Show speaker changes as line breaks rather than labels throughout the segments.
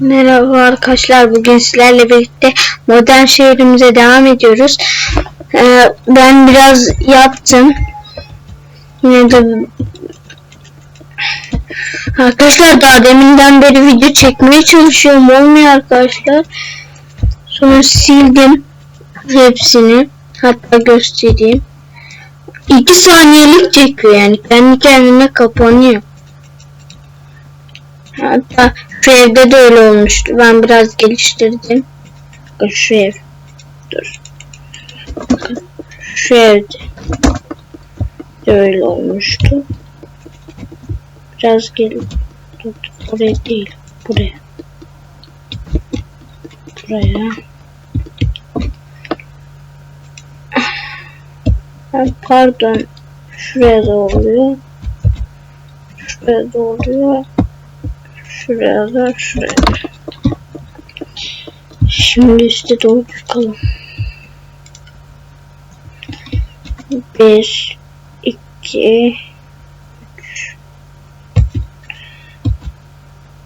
Merhaba arkadaşlar. Bugün sizlerle birlikte modern şehrimize devam ediyoruz. Ee, ben biraz yaptım. Yine de Arkadaşlar daha deminden beri video çekmeye çalışıyorum. Olmuyor arkadaşlar. Sonra sildim hepsini. Hatta göstereyim. 2 saniyelik çekiyor yani. Kendi kendine kapanıyor. Hatta şu evde de öyle olmuştu. Ben biraz geliştirdim. Şu ev. Dur. Bakın şu evde de öyle olmuştu. Biraz gel. Dur, oraya değil. Buraya. Buraya. Pardon. Şuraya da oluyor. Şuraya da oluyor. Şuraya da şuraya. Şimdi üstte doğru çıkalım. Bir, iki, üç.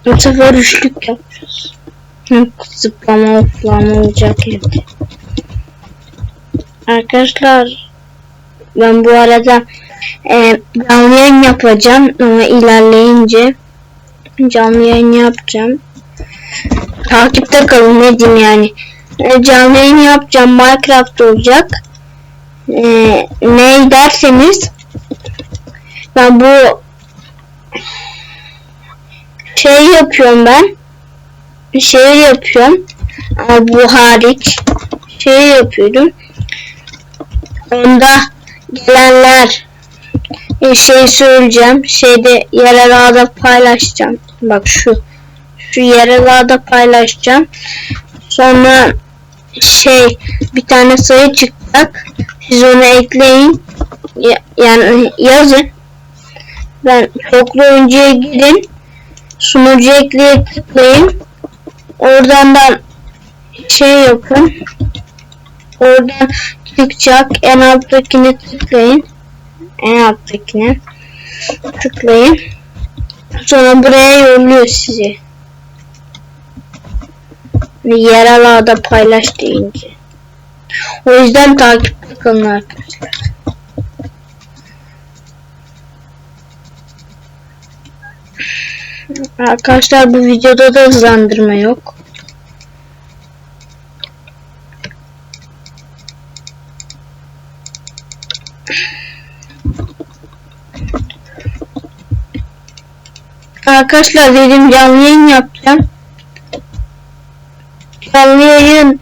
Bu sefer üçlük yapacağız. Hı, Zıplama falan olacak evde. Arkadaşlar ben bu arada e, canlı yapacağım ama ilerleyince canlı yayın yapacağım. Takipte kalın ne diyeyim yani. E, canlı yayın yapacağım. Minecraft olacak. E, ne derseniz ben bu şey yapıyorum ben. Şey yapıyorum. Ama bu hariç şey yapıyorum. Onda gelenler e, şey söyleyeceğim. Şeyde yerel ağda paylaşacağım. Bak şu. Şu yerel ağda paylaşacağım. Sonra şey bir tane sayı çıkacak. Siz onu ekleyin. Ya- yani yazın. Ben çoklu oyuncuya girin. Sunucu ekleye tıklayın. Oradan da şey yapın. Oradan çıkacak. En alttakini tıklayın. En alttakine tıklayın. Sonra buraya yolluyor sizi. Ve yerel ağda paylaş deyince. O yüzden takipte kalın arkadaşlar. Arkadaşlar bu videoda da hızlandırma yok. Arkadaşlar dedim canlı yayın yapacağım. Canlı yayın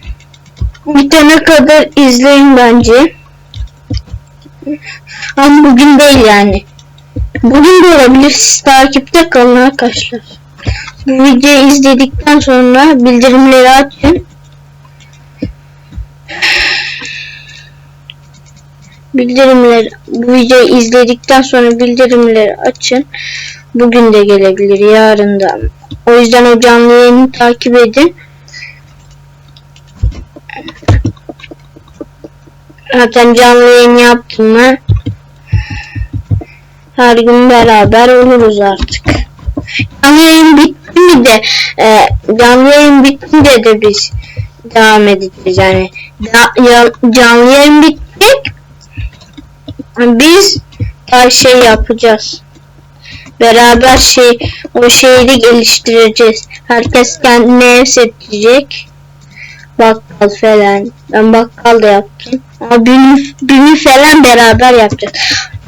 bitene kadar izleyin bence. Ama bugün değil yani. Bugün de olabilir. Siz takipte kalın arkadaşlar. Bu videoyu izledikten sonra bildirimleri açın. Bildirimleri bu videoyu izledikten sonra bildirimleri açın. Bugün de gelebilir, yarın da. O yüzden o canlı yayını takip edin. Zaten canlı yayın yaptım mı her gün beraber oluruz artık. Canlı yayın bitti mi de e, canlı yayın bitince de biz devam edeceğiz yani. Da, ya, canlı yayın bitecek. Biz her şey yapacağız. Beraber şey o şehri geliştireceğiz. Herkes kendine ev seçecek. Bakkal falan. Ben bakkal da yaptım. Ama bini, bini falan beraber yapacağız.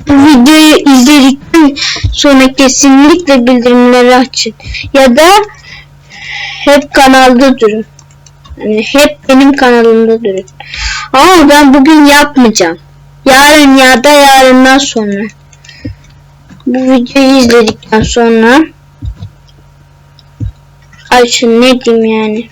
Bu videoyu izledikten sonra kesinlikle bildirimleri açın. Ya da hep kanalda durun. Yani hep benim kanalımda durun. Ama ben bugün yapmayacağım. Yarın ya da yarından sonra. Bu videoyu izledikten sonra açın ne diyeyim yani.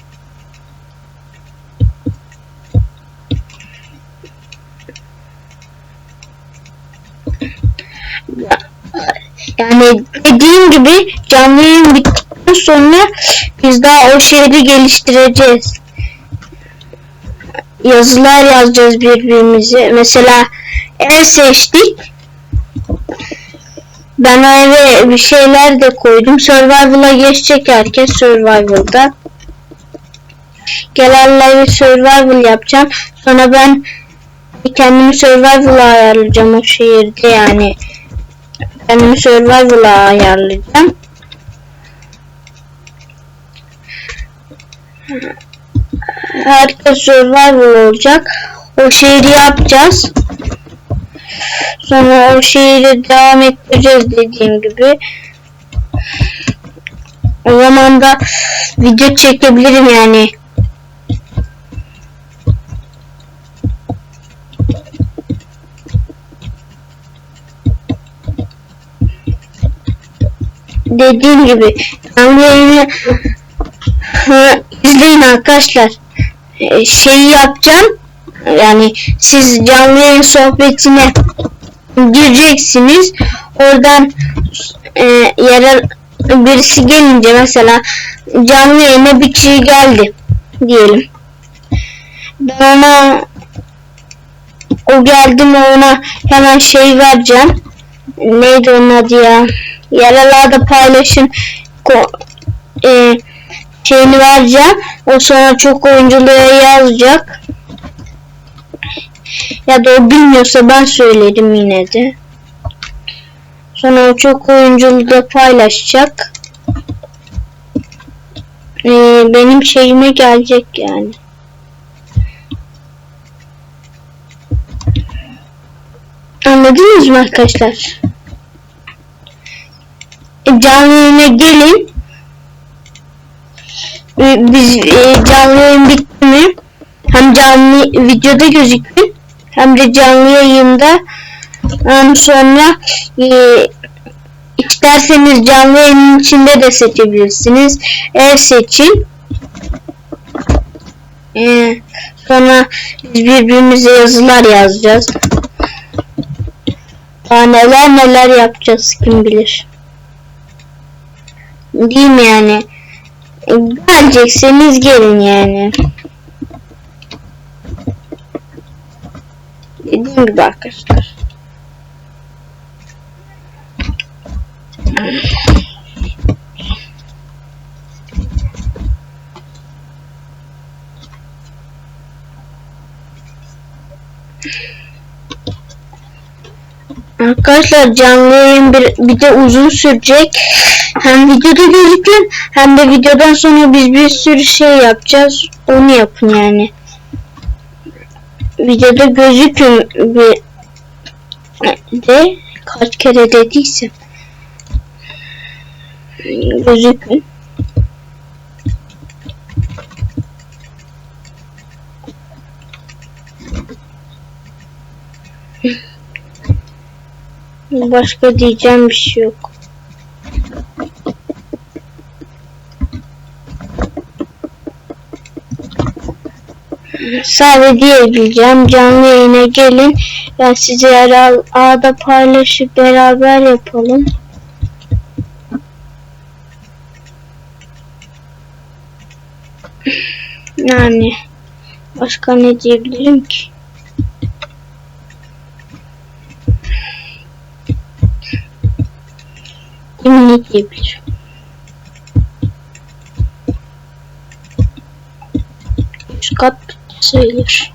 Yani dediğim gibi canlı yayın bittikten sonra biz daha o şehri geliştireceğiz. Yazılar yazacağız birbirimize. Mesela ev seçtik. Ben eve bir şeyler de koydum. Survival'a geçecek herkes Survival'da. gelenleri survival yapacağım. Sonra ben kendimi survival'a ayarlayacağım o şehirde yani. Kendimi survival'a ayarlayacağım. Herkes survival olacak. O şehri yapacağız. Sonra o şehri devam ettireceğiz dediğim gibi. O zaman da video çekebilirim yani. Dediğim gibi canlı yayını izleyin arkadaşlar. Ee, Şeyi yapacağım. Yani siz canlı yayın sohbetine gireceksiniz. Oradan e, yere birisi gelince mesela canlı yayına bir kişi geldi diyelim. Ben ona o geldi mi ona hemen şey vereceğim. Neydi onun adı ya? Yaralarda paylaşın ko- e, şeyini vereceğim. O sonra çok oyunculuğa yazacak. Ya da o bilmiyorsa ben söylerim yine de. Sonra o çok oyunculuğu paylaşacak. Ee, benim şeyime gelecek yani. Anladınız mı arkadaşlar? E, Canlı gelin. E, Biz e, canlı yayın bitti mi? Hem canlı videoda gözükün hem de canlı yayında hem sonra e, isterseniz canlı yayının içinde de seçebilirsiniz. Ev seçin. E, sonra biz birbirimize yazılar yazacağız. Daha neler neler yapacağız kim bilir. Değil mi yani? E, Gelecekseniz gelin yani. Dediğim gibi arkadaşlar. Arkadaşlar canlı yayın bir, bir de uzun sürecek. Hem videoda gözükün hem de videodan sonra biz bir sürü şey yapacağız. Onu yapın yani. Videoda gözükün bir de kaç kere dediysem gözükün. Başka diyeceğim bir şey yok. Sadece diyebileceğim canlı yayına gelin. Ben size yer ağda paylaşıp beraber yapalım. Yani başka ne diyebilirim ki? Ne diyebilirim? Sayılır.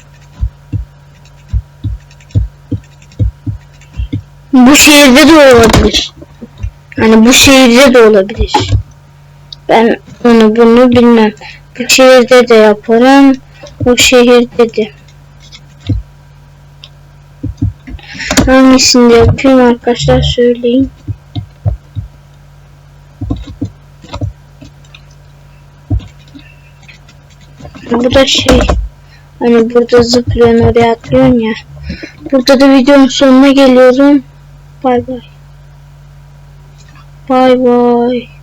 Bu şehirde de olabilir. Hani bu şehirde de olabilir. Ben onu bunu bilmem. Bu şehirde de yaparım. Bu şehirde de. Hangisini yapayım arkadaşlar söyleyin. Bu da şey hani burada zıplıyorsun oraya atlıyorsun ya. Burada da videonun sonuna geliyorum. Bay bay. Bay bay.